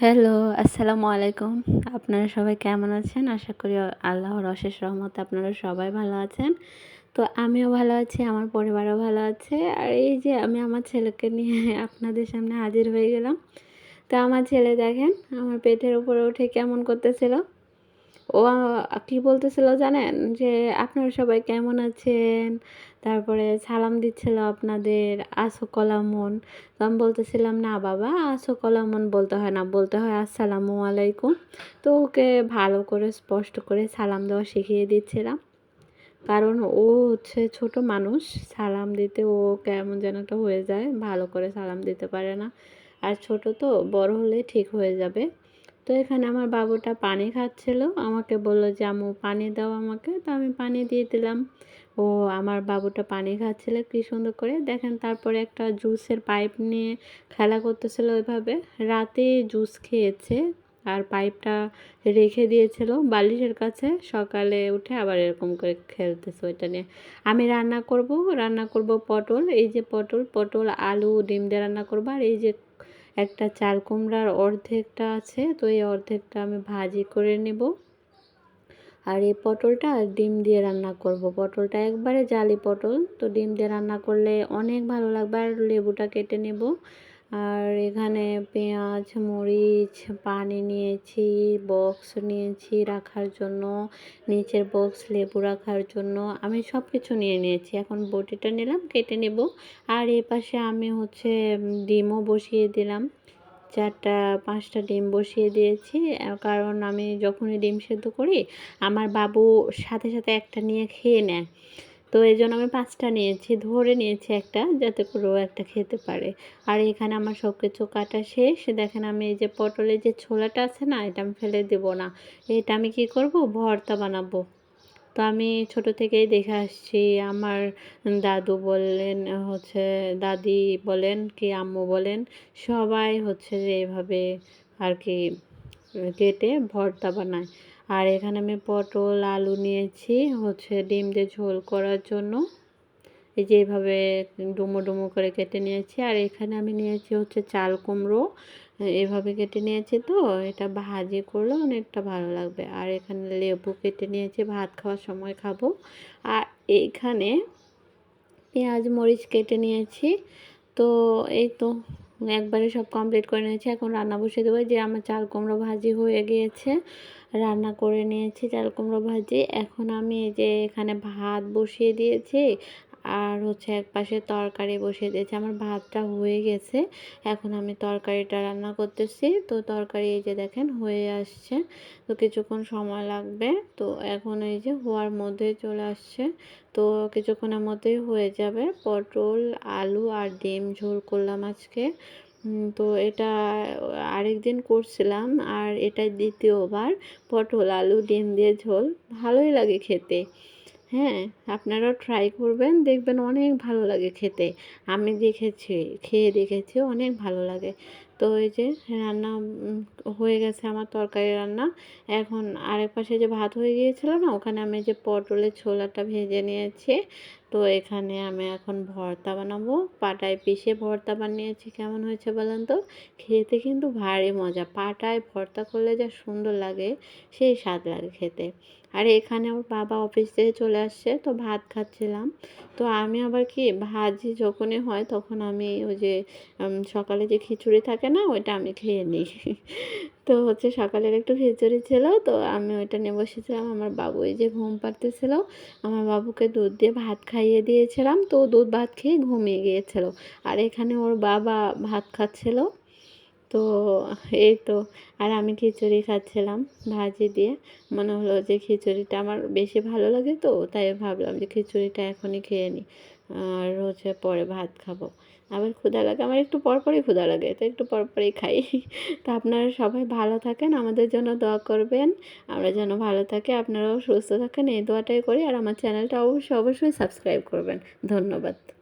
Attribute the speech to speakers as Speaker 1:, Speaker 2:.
Speaker 1: Hello আসসালামু আলাইকুম। আপনারা সবাই কেমন আছেন? আশা করি আল্লাহর অশেষ রহমতে আপনারা সবাই ভালো আছেন। তো আমিও ভালো আছি, আমার পরিবারও ভালো আছে। আর এই যে আমি আমার ছেলেকে নিয়ে আপনাদের সামনে হাজির হয়ে গেলাম। তো আমার ছেলে দেখেন, আমার পেটের উপরে উঠে কেমন করতেছিল। ও কি বলতেছিল জানেন? যে আপনারা সবাই কেমন আছেন? তারপরে সালাম দিচ্ছিল আপনাদের, আসো কলামন। তো আমি বলতেছিলাম, না বাবা, আসো কলামন বলতে হয় না। বলতে হয়, আসসালামু আলাইকুম। তো ওকে ভালো করে স্পষ্ট করে সালাম দেওয়া শিখিয়ে দিচ্ছিলাম। কারণ ও হচ্ছে ছোট মানুষ, সালাম দিতে ও কেমন যেন একটা হয়ে যায়, ভালো করে সালাম দিতে পারে না। আর ছোট তো, বড় হলে ঠিক হয়ে যাবে। তো এখানে আমার বাবুটা পানি খাচ্ছিল। আমাকে বলল যে আমু পানি দাও আমাকে। তো আমি পানি দিয়ে দিলাম। ও আমার বাবুটা পানি খাচ্ছিল কি সুন্দর করে। দেখেন তারপরে একটা জুসের পাইপ নিয়ে খেলা করতেছিল ওইভাবে। রাতে জুস খেয়েছে আর পাইপটা রেখে দিয়েছিল বালিশের কাছে। সকালে উঠে আবার এরকম করে খেলতেছে ওইটা নিয়ে। আমি রান্না করব রান্না করব পটল। এই যে পটল পটল, আলু, ডিম দিয়ে রান্না করব। আর এই যে একটা চাল কুমড়ার অর্ধেকটা আছে, তো এই অর্ধেকটা আমি ভাজি করে নেব। আর এই পটলটা ডিম দিয়ে রান্না করব। পটলটা একবারে জালি পটল, তো ডিম দিয়ে রান্না করলে অনেক ভালো লাগবে, আর লেবুটা কেটে নেব। আর এখানে পেঁয়াজ, মরিচ, পানি নিয়েছি বক্স নিয়েছি রাখার জন্য, নিচের বক্স লেবু রাখার জন্য। আমি সব কিছু নিয়ে নিয়েছি। এখন বটিটা নিলাম, কেটে নেব। আর এ পাশে আমি হচ্ছে ডিমও বসিয়ে দিলাম। চারটা, পাঁচটা ডিম বসিয়ে দিয়েছি। কারণ আমি যখনই ডিম সেদ্ধ করি, আমার বাবু সাথে সাথে একটা নিয়ে খেয়ে নেয়। তো এই জন্য আমি পাঁচটা নিয়েছি, ধরে নিয়েছি একটা যাতে করে ও একটা খেতে পারে। আর এখানে আমার সব কিছু কাটা শেষ। দেখেন আমি এই যে পটলের যে ছোলাটা আছে না, এটা আমি ফেলে দেবো না। এটা আমি কি করব? ভর্তা বানাবো। তো আমি ছোট থেকেই দেখে আসছি, আমার দাদু বললেন, হচ্ছে দাদি বলেন কি আম্মু বলেন, সবাই হচ্ছে যে এভাবে আর কি কেটে ভর্তা বানায়। আর এখানে আমি পটল, আলু নিয়েছি, হচ্ছে ডিম দিয়ে ঝোল করার জন্য। এই যে এইভাবে ডুমো ডুমো করে কেটে নিয়েছি। আর এখানে আমি নিয়েছি হচ্ছে চাল কুমড়ো। এভাবে কেটে নিয়েছি তো, এটা ভাজি করলে অনেকটা ভালো লাগবে। আর এখানে লেবু কেটে নিয়েছি, ভাত খাওয়ার সময় খাব। আর এইখানে পেঁয়াজ, মরিচ কেটে নিয়েছি। তো এই তো একবারে সব কমপ্লিট করে নিয়েছি। এখন রান্না বসিয়ে দেবো। যে আমার চাল কুমড়ো ভাজি হয়ে গিয়েছে, রান্না করে নিয়েছি চাল কুমড়ো ভাজি। এখন আমি যে এখানে ভাত বসিয়ে দিয়েছি। আর হচ্ছে এক পাশে তরকারি বসিয়ে দিয়েছি। আমার ভাতটা হয়ে গেছে। এখন আমি তরকারিটা রান্না করতেছি। তো তরকারি এই যে দেখেন হয়ে আসছে। তো কিছুক্ষণ সময় লাগবে। তো এখন এই যে হওয়ার মধ্যে চলে আসছে। তো কিছুক্ষণের মধ্যেই হয়ে যাবে। পটল, আলু আর ডিম ঝোল করলাম আজকে। তো এটা আরেক দিন করছিলাম। আর এটা দ্বিতীয়বার পটল, আলু, ডিম দিয়ে ঝোল। ভালোই লাগে খেতে। হ্যাঁ আপনারাও ট্রাই করবেন, দেখবেন অনেক ভালো লাগে খেতে। আমি দেখেছি, খেয়ে দেখেছি, অনেক ভালো লাগে। তো এই যে রান্না হয়ে গেছে আমার তরকারি রান্না। এখন আরেক পাশে যে ভাত হয়ে গিয়েছিল না, ওখানে আমি যে পটলের ছোলাটা ভেজে নিয়েছি। তো এখানে আমি এখন ভর্তা বানাবো। পাটায় পিষে ভর্তা বানিয়েছি। কেমন হয়েছে বলেন তো? খেতে কিন্তু ভারী মজা। পাটায় ভর্তা করলে যা সুন্দর লাগে, সেই স্বাদ লাগে খেতে। আর এখানে আমার বাবা অফিস থেকে চলে আসছে, তো ভাত খাচ্ছিলাম। তো আমি আবার কি, ভাজি যখনই হয় তখন আমি ওই যে সকালে যে খিচুড়ি থাকে না, ওইটা আমি খেয়ে নিই। তো হচ্ছে সকালের একটু খিচুড়ি ছিল, তো আমি ওইটা নিয়ে বসেছিলাম। আমার বাবু এই যে ঘুম পাড়তেছিল, আমার বাবুকে দুধ দিয়ে ভাত খাইয়ে দিয়েছিলাম। তো দুধ ভাত খেয়ে ঘুমিয়ে গিয়েছিল। আর এখানে ওর বাবা ভাত খাচ্ছিল। তো এই তো, আর আমি খিচুড়ি খাচ্ছিলাম ভাজি দিয়ে। মনে হলো যে খিচুড়িটা আমার বেশি ভালো লাগে তো, তাই ভাবলাম যে খিচুড়িটা এখনই খেয়ে নিই। আর হচ্ছে পরে ভাত খাব। আবার ক্ষুধা লাগে। আমার একটু পরপরই ক্ষুধা লাগে, তো একটু পরপরই খাই। তো আপনারা সবাই ভালো থাকেন, আমাদের জন্য দোয়া করবেন। আমরা যেন ভালো থাকি, আপনারাও সুস্থ থাকেন। এই দোয়াটাই করি। আর আমার চ্যানেলটা অবশ্যই অবশ্যই সাবস্ক্রাইব করবেন। ধন্যবাদ।